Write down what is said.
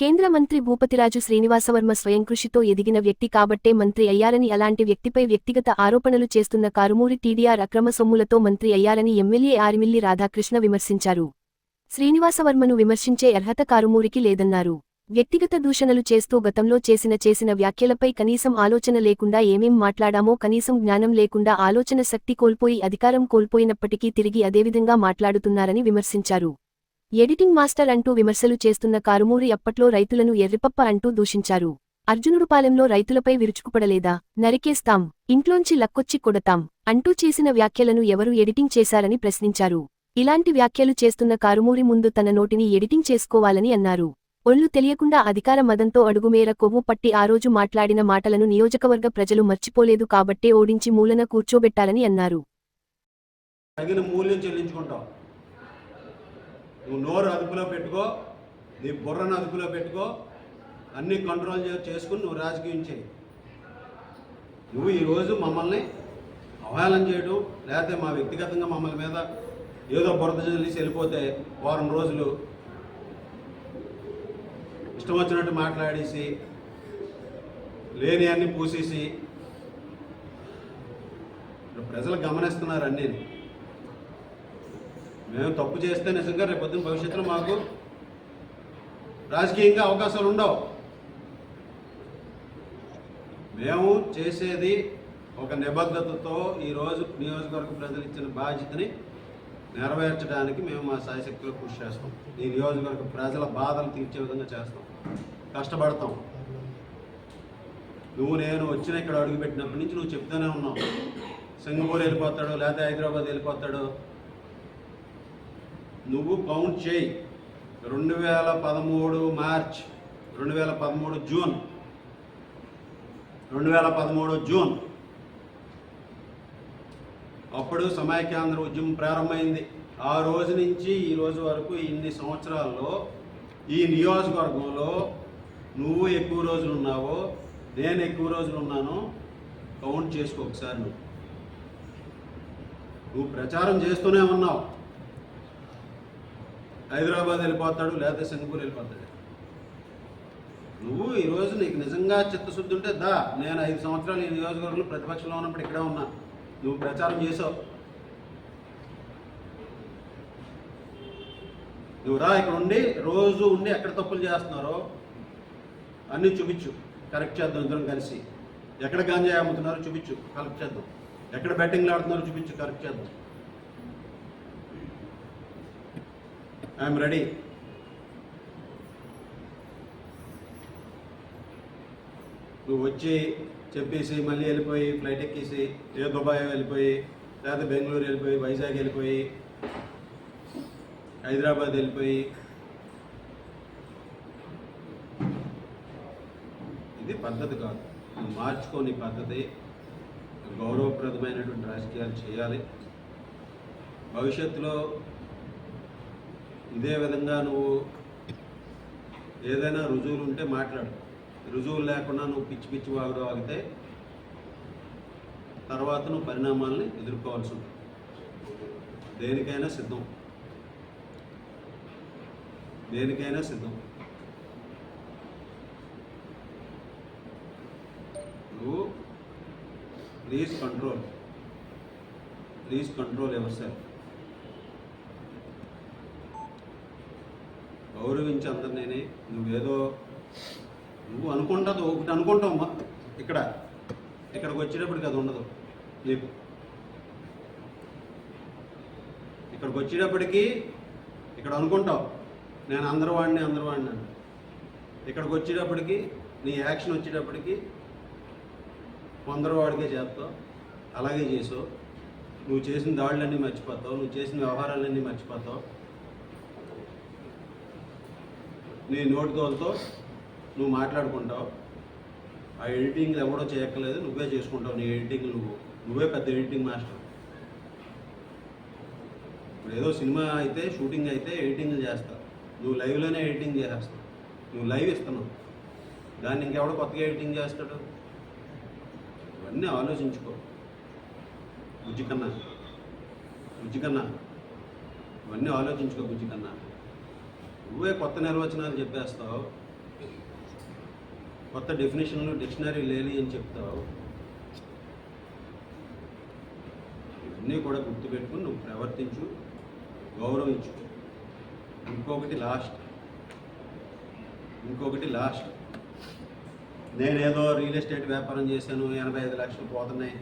కేంద్ర మంత్రి భూపతిరాజు శ్రీనివాసవర్మ స్వయంకృషితో ఎదిగిన వ్యక్తి కాబట్టే మంత్రి అయ్యారని అలాంటి వ్యక్తిపై వ్యక్తిగత ఆరోపణలు చేస్తున్న కారుమూరి టీడీఆర్ అక్రమ సొమ్ములతో మంత్రి అయ్యారని ఎమ్మెల్యే ఆరిమిల్లి రాధాకృష్ణ విమర్శించారు. శ్రీనివాసవర్మను విమర్శించే అర్హత కారుమూరికి లేదన్నారు. వ్యక్తిగత దూషణలు చేస్తూ గతంలో చేసిన చేసిన వ్యాఖ్యలపై కనీసం ఆలోచన లేకుండా ఏమేం మాట్లాడామో కనీసం జ్ఞానం లేకుండా ఆలోచన శక్తి కోల్పోయి అధికారం కోల్పోయినప్పటికీ తిరిగి అదేవిధంగా మాట్లాడుతున్నారని విమర్శించారు. ఎడిటింగ్ మాస్టర్ అంటూ విమర్శలు చేస్తున్న కారుమూరి అప్పట్లో రైతులను ఎర్రిపప్ప అంటూ దూషించారు. అర్జునుడుపాలెంలో రైతులపై విరుచుకుపడలేదా? నరికేస్తాం ఇంట్లోంచి లక్కొచ్చి కొడతాం అంటూ చేసిన వ్యాఖ్యలను ఎవరు ఎడిటింగ్ చేశారని ప్రశ్నించారు. ఇలాంటి వ్యాఖ్యలు చేస్తున్న కారుమూరి ముందు తన నోటిని ఎడిటింగ్ చేసుకోవాలని అన్నారు. ఒళ్ళు తెలియకుండా అధికార మదంతో అడుగుమేర కొవ్వు పట్టి ఆ రోజు మాట్లాడిన మాటలను నియోజకవర్గ ప్రజలు మర్చిపోలేదు కాబట్టే ఓడించి మూలన కూర్చోబెట్టాలని అన్నారు. మూల్యం నువ్వు నోరు అదుపులో పెట్టుకో నీ బుర్రను అదుపులో పెట్టుకో అన్ని కంట్రోల్ చేసుకుని నువ్వు రాజకీయం చేయి. నువ్వు ఈరోజు మమ్మల్ని అవహేళన చేయడం లేకపోతే మా వ్యక్తిగతంగా మమ్మల్ని మీద ఏదో బురద చల్లిసి వెళ్ళిపోతే వారం రోజులు ఇష్టం వచ్చినట్టు మాట్లాడేసి లేని అన్ని పూసేసి ప్రజలు గమనిస్తున్నారు అన్నీ. మేము తప్పు చేస్తే నిజంగా రేపు పొద్దున్న భవిష్యత్తులో మాకు రాజకీయంగా అవకాశాలు ఉండవు. మేము చేసేది ఒక నిబద్ధతతో ఈరోజు నియోజకవర్గ ప్రజలు ఇచ్చిన బాధ్యతని నెరవేర్చడానికి మేము మా సాయశక్తిలో కృషి చేస్తాం. ఈ నియోజకవర్గ ప్రజల బాధలు తీర్చే విధంగా చేస్తాం. కష్టపడతాం. నువ్వు నేను వచ్చిన ఇక్కడ అడుగుపెట్టినప్పటి నుంచి నువ్వు చెప్తూనే ఉన్నావు సింగపూర్ వెళ్ళిపోతాడు లేకపోతే హైదరాబాద్ వెళ్ళిపోతాడు. నువ్వు కౌంట్ చేయి. రెండు వేల పదమూడు మార్చ్ రెండు వేల పదమూడు జూన్. రెండు వేల పదమూడు జూన్. అప్పుడు సమైక్యాంధ్ర ఉద్యమం ప్రారంభమైంది. ఆ రోజు నుంచి ఈ రోజు వరకు ఇన్ని సంవత్సరాల్లో ఈ నియోజకవర్గంలో నువ్వు ఎక్కువ రోజులు ఉన్నావో నేను ఎక్కువ రోజులు ఉన్నాను కౌంట్ చేసుకో ఒకసారి నువ్వు. నువ్వు ప్రచారం చేస్తూనే ఉన్నావు. హైదరాబాద్ వెళ్ళిపోతాడు లేకపోతే సింగపూర్ వెళ్ళిపోతాడు. నువ్వు ఈరోజు నీకు నిజంగా చిత్తశుద్ధి ఉంటే దా నేను ఐదు సంవత్సరాలు ఈ నియోజకవర్గంలో ప్రతిపక్షంలో ఉన్నప్పుడు ఇక్కడే ఉన్నా. నువ్వు ప్రచారం చేసావు. నువ్వు రా ఇక్కడ ఉండి రోజు ఉండి ఎక్కడ తప్పులు చేస్తున్నారో అన్నీ చూపించు. కరెక్ట్ చేద్దాం ఇద్దరం కలిసి. ఎక్కడ గాంజా అమ్ముతున్నారో చూపించు కరెక్ట్ చేద్దాం. ఎక్కడ బెట్టింగ్లు ఆడుతున్నారో చూపించు కరెక్ట్ చేద్దాం. I'm ready. నువ్వు వచ్చి చెప్పేసి మళ్ళీ వెళ్ళిపోయి ఫ్లైట్ ఎక్కేసి ఏ దుబాయ్ వెళ్ళిపోయి లేకపోతే బెంగళూరు వెళ్ళిపోయి వైజాగ్ వెళ్ళిపోయి హైదరాబాద్ వెళ్ళిపోయి. ఇది పద్ధతి కాదు. మార్చుకోని పద్ధతి. గౌరవప్రదమైనటువంటి రాజకీయాలు చేయాలి. భవిష్యత్తులో ఇదే విధంగా నువ్వు ఏదైనా రుజువులు ఉంటే మాట్లాడు. రుజువులు లేకుండా నువ్వు పిచ్చి పిచ్చి వాగుడు ఆగితే తర్వాత నువ్వు పరిణామాలని ఎదుర్కోవాల్సి ఉంటుంది. దేనికైనా సిద్ధం. దేనికైనా సిద్ధం. నువ్వు please control please control ever self గౌరవించి అందరినీ నువ్వేదో నువ్వు అనుకుంటుంది ఒకటి అనుకుంటావు ఇక్కడ ఇక్కడికి వచ్చేటప్పటికి అది ఉండదు నీకు. ఇక్కడికి వచ్చేటప్పటికి ఇక్కడ అనుకుంటావు నేను అందరి వాడిని అందరి వాడిని అని. ఇక్కడికి వచ్చేటప్పటికి నీ యాక్షన్ వచ్చేటప్పటికి కొందరు వాడికే చేస్తావు అలాగే చేసావు. నువ్వు చేసిన దాడులన్నీ మర్చిపోతావు నువ్వు చేసిన వ్యవహారాలన్నీ మర్చిపోతావు. నీ నోటితోలతో నువ్వు మాట్లాడుకుంటావు. ఆ ఎడిటింగ్ ఎవడో చేయక్కర్లేదు నువ్వే చేసుకుంటావు నీ ఎడిటింగ్ నువ్వు. నువ్వే పెద్ద ఎడిటింగ్ మాస్టర్. ఇప్పుడు ఏదో సినిమా అయితే షూటింగ్ అయితే ఎడిటింగ్ చేస్తావు నువ్వు లైవ్లోనే ఎడిటింగ్ చేసేస్తావు నువ్వు లైవ్ ఇస్తున్నావు. దాన్ని ఇంకెవడో కొత్తగా ఎడిటింగ్ చేస్తాడు? ఇవన్నీ ఆలోచించుకో. బుజ్జి కన్నా బుజ్జి కన్నా ఇవన్నీ ఆలోచించుకో బుజ్జి కన్నా నువ్వే కొత్త నిర్వచనాలు చెప్పేస్తావు. కొత్త డెఫినేషన్లు డిక్షనరీ లేని అని చెప్తావు. ఇవన్నీ కూడా గుర్తుపెట్టుకుని నువ్వు ప్రవర్తించు గౌరవించు. ఇంకొకటి లాస్ట్ ఇంకొకటి లాస్ట్ నేనేదో రియల్ ఎస్టేట్ వ్యాపారం చేశాను ఎనభై ఐదు లక్షలు పోతున్నాయి.